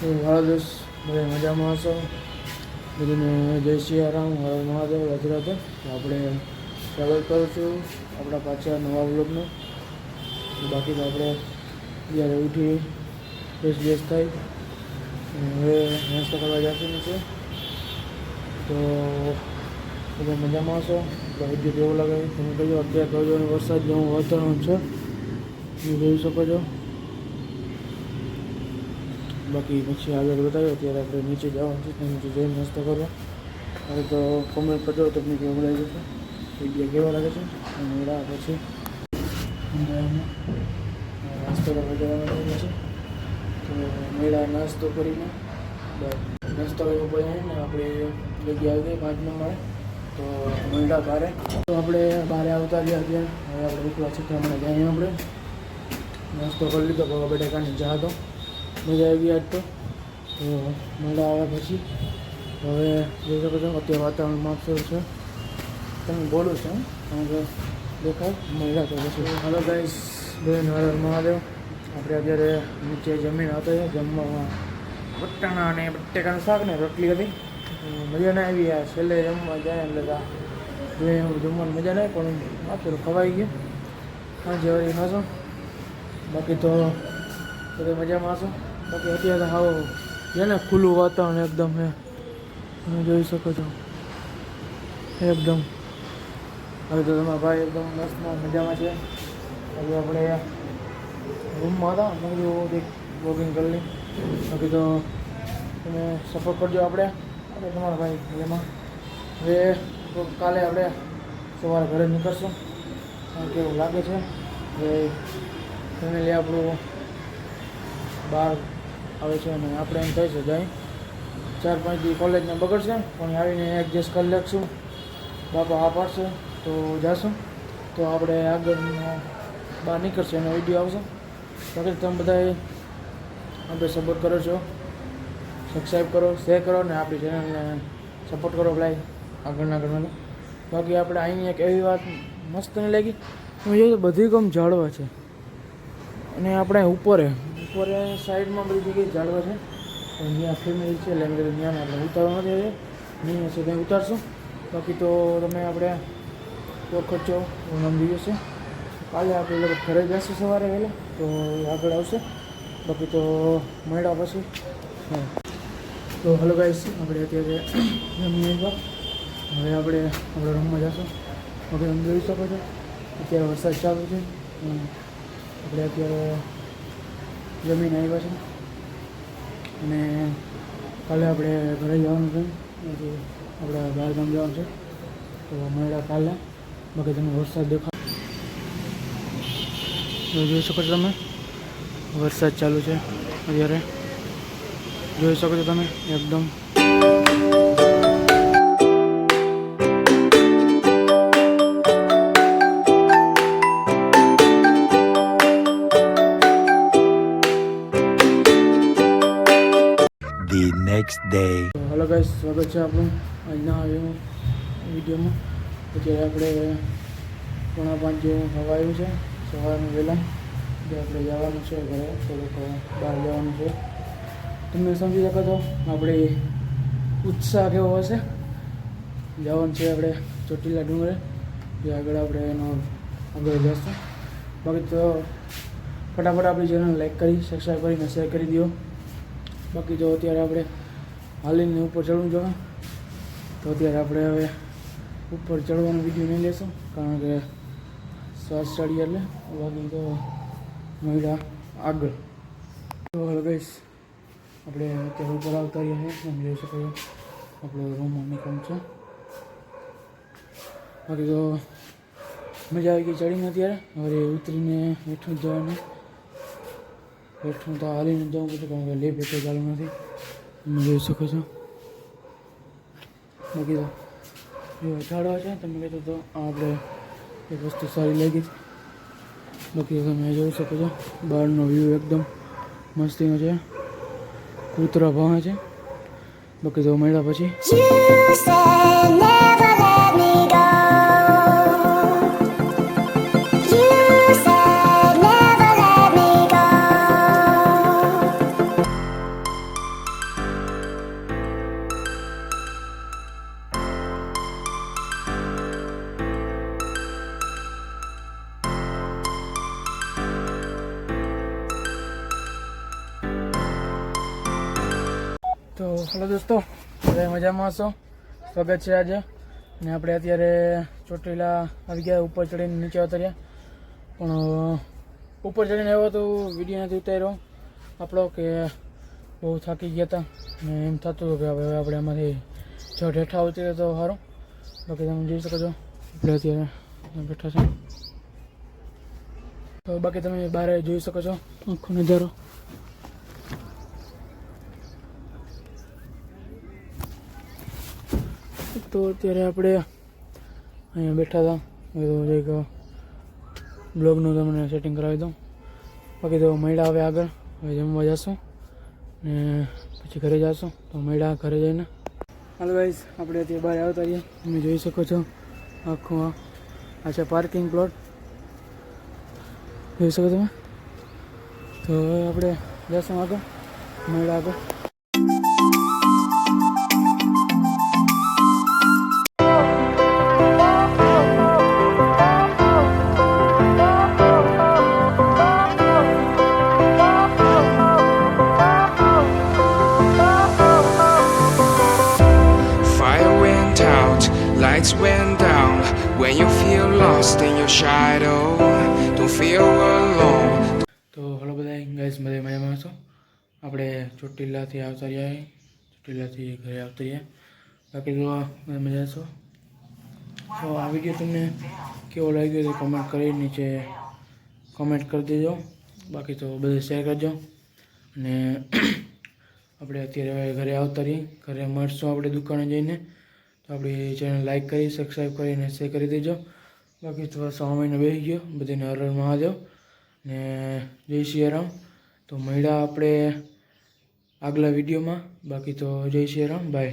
તો હાલો દોસ્ત, બધા મજામાં હશો? બધાને જય સિયારામ હર મહાદેવ હજરાતે તો આપણે ટ્રાવેલ કરું છું આપણા પાછા નવા બ્લોગનું બાકી તો આપણે જ્યારે ઉઠી ફ્રેશ બેસ થાય. હવે નાસ્તો કરવા જશું છે. તો બધા મજામાં હશો? વીડિયો કેવો લાગે તમે કહેજો અત્યારે કહેજો વરસાદ જેવું વાતાવરણ છે. તમે જોઈ શકો છો. બાકી પછી આગળ વધાર્યો, ત્યારે આપણે નીચે જવાનું છે નીચે જઈને નાસ્તો કરવા. હવે તો કોમેન્ટ કરજો, તમને કેવું લાગે છે જગ્યા કેવા લાગે છે? અને એના પછી નાસ્તો કરવા જવાનું છે. તો મેળા નાસ્તો કરીને નાસ્તો કરવો પડે ને આપણે જગ્યા આવી ગઈ પાંચ નંબર. તો મેળા બારે. તો આપણે બારે આવતા રહ્યા ત્યાં. હવે આપણે છીક હમણાં જઈએ આપણે. નાસ્તો કરી લીધો બાબા બટેકાની ચા હતો મજા આવી ગઈ આજ તો. તો મેળા આવ્યા પછી. હવે જોઈ શકો છો અત્યારે વાતાવરણ માપસર છે. તમે બોલું છું કારણ કે દેખાય મજા તો પછી. હલો ગાઈસ બેન હર મહાદેવ. આપણે અત્યારે નીચે જમીન હતો જમવામાં. બટાણા અને બટેકાનું શાક ને રોટલી હતી. મજા ના આવી આ છેલ્લે જમવા જાય એટલે જોઈએ જમવાની મજા નહીં પણ આપેલું ખવાઈ ગયું. હા વળી ખાશો બાકી તો બધે મજામાં હશો? બાકી અત્યારે હાવ છે ને, ખુલ્લું વાતાવરણ એકદમ હે તમે જોઈ શકો છો. એકદમ. હવે તો તમારા ભાઈ એકદમ મસ્તમાં મજામાં છે. હવે આપણે રૂમમાં હતા, મેં કીધું એક વોકિંગ કરી લઈ બાકી તો તમે સપોર્ટ કરજો આપણે. આપણે તમારા ભાઈ એમાં હવે કાલે આપણે સવારે ઘરે નીકળશું. કારણ કે એવું લાગે છે? હવે ફેમિલી આપણું બહાર આવે છે અને આપણે એમ થઈ છે જાય ચાર પાંચ દી કોલેજને બગડશે, પણ આવીને એડજસ્ટ કરી લખશું બાપા આ પાડશે, તો જાશું. તો આપણે આગળ બહાર નીકળશે, એનો વીડિયો આવશે. બાકી તમે બધાએ આપણે સપોર્ટ કરો છો. સબસ્ક્રાઈબ કરો શેર કરો ને આપણી ચેનલને સપોર્ટ કરો ભાઈ, આગળના આગળ બાકી આપણે અહીં એક એવી વાત મસ્ત નહીં લાગી. હું બધી ગમ જાળવા છે. અને આપણે ઉપરે ઉપરે સાઈડમાં બધી જગ્યાએ ઝાડવા છે. અહીંયા ફેમિલી છે એટલે એમ ત્યાં આપણે ઉતારવા નથી આવે નહીં હશે ત્યાં ઉતારશું. બાકી તો તમે આપણે તો ખર્ચો સમજી જશે કાલે આપણે લોકો ઘરે જશું સવારે વહેલા, તો આગળ આવશે. બાકી તો મળ્યા પછી. હા તો હલો ગાઈસ આપણે અત્યારે જમી આવ્યા હવે આપણે આપણે રૂમમાં જશું. હવે તમે જોઈ શકો છો, અત્યારે વરસાદ ચાલુ છે. આપણે અત્યારે જમીન આવ્યા છે. અને કાલે આપણે ઘરે જવાનું છે. હજી આપણે બહાર ગામ જવાનું છે. તો મળ્યા કાલે. બાકી તમે વરસાદ દેખા તો જોઈ શકો છો તમે. વરસાદ ચાલુ છે અત્યારે. જોઈ શકો છો તમે. એકદમ the ડે હેલો ગાઈસ સ્વાગત છે આપણું આજના વિડીયોમાં. અત્યારે આપણે પોણા પાંચ જેવું હવાયું છે. સવારનું વહેલા. જે આપણે જવાનું છે ઘરે. થોડુંક બહાર જવાનું છે. તમે સમજી શકો તો આપણે ઉત્સાહ કેવો હશે જવાનું છે આપણે ચોટીલા ડુંગરે. જે આગળ આપણે એનો આગળ જશું. બાકી તો ફટાફટ આપણી ચેનલ લાઈક કરી સબસ્ક્રાઈબ કરીને શેર કરી દો બાકી જો અત્યારે આપણે હાલીને ઉપર ચડવું જોઈએ તો અત્યારે આપણે હવે ઉપર ચડવાનો વીડિયો નહીં લેશું. કારણ કે શ્વાસ ચડીએ એટલે. બાકી તો મહિલા આગળ. તો હવે ગઈશ આપણે અત્યારે ઉપર આવતા રહીએ તમે જોઈ શકો આપણો રૂમ નીકળ છે. બાકી તો મજા આવી ગઈ ચડીને અત્યારે. હવે ઉતરીને હેઠું જવાનું. હેઠું તો હાલીને જવું પડશે, કારણ કે લેપ એટલે ચાલુ નથી. તમે જોઈ શકો છો. બાકી તો જો ઝાડવા છે તમે કહેતો તો આપણે એક વસ્તુ સારી લાગી. બાકી તમે જોઈ શકો છો, બહારનો વ્યૂ એકદમ મસ્તીનો છે. કૂતરા ભાવે છે. બાકી તો મળ્યા પછી. તો હલો દોસ્તો, બધા મજામાં હશો? સ્વાગત છે આજે. ને આપણે અત્યારે ચોટીલા આવી ગયા ઉપર ચડીને નીચે ઉતર્યા. પણ ઉપર ચડીને આવ્યો તો વીડિયો નથી ઉતાર્યો. આપણો કે બહુ થાકી ગયા હતા ને એમ થતું હતું કે હવે આપણે આમાંથી જો ઠેઠા ઉતરીએ તો સારું. બાકી તમે જોઈ શકો છો, આપણે અત્યારે બેઠા છે. તો બાકી તમે બહાર જોઈ શકો છો આખો નજારો. તો અત્યારે આપણે અહીંયા બેઠા હતા. કીધું એક બ્લોગનું તમને સેટિંગ કરાવી દઉં. બાકી તો મળ્યા હવે આગળ. હવે જમવા જશું ને પછી ઘરે જશું. તો મળ્યા ઘરે જઈને. હાલો આપણે અત્યારે બહાર આવતા રહીએ. તમે જોઈ શકો છો આખું આ છે પાર્કિંગ પ્લોટ જોઈ શકો તમે? તો હવે આપણે જશું આગળ. મળ્યા આગળ. Lost in your shadow, don't feel alone. તો હલો બધા ગાઈસ બધા મજામાં છો? આપણે ચોટીલાથી આવતા રહ્યા ચોટીલાથી ઘરે આવતા રહ્યા. બાકી જો મજા છો? તો આ વીડિયો તમને કેવો લાગ્યો તો કોમેન્ટ કરી નીચે કોમેન્ટ કરી દેજો. બાકી તો બધે શેર કરજો. અને આપણે અત્યારે ઘરે આવતા રહીએ. ઘરે મળશું આપણે દુકાને જઈને. તો આપણી ચેનલ લાઈક કરી સબસ્ક્રાઈબ કરીને શેર કરી દેજો. બાકી તો સો મહિનો બેસી ગયો, બધાને હર મહાદેવ ને જય સિયારામ તો મળ્યા આપણે આગલા વિડીયોમાં. બાકી તો જય સિયારામ બાય.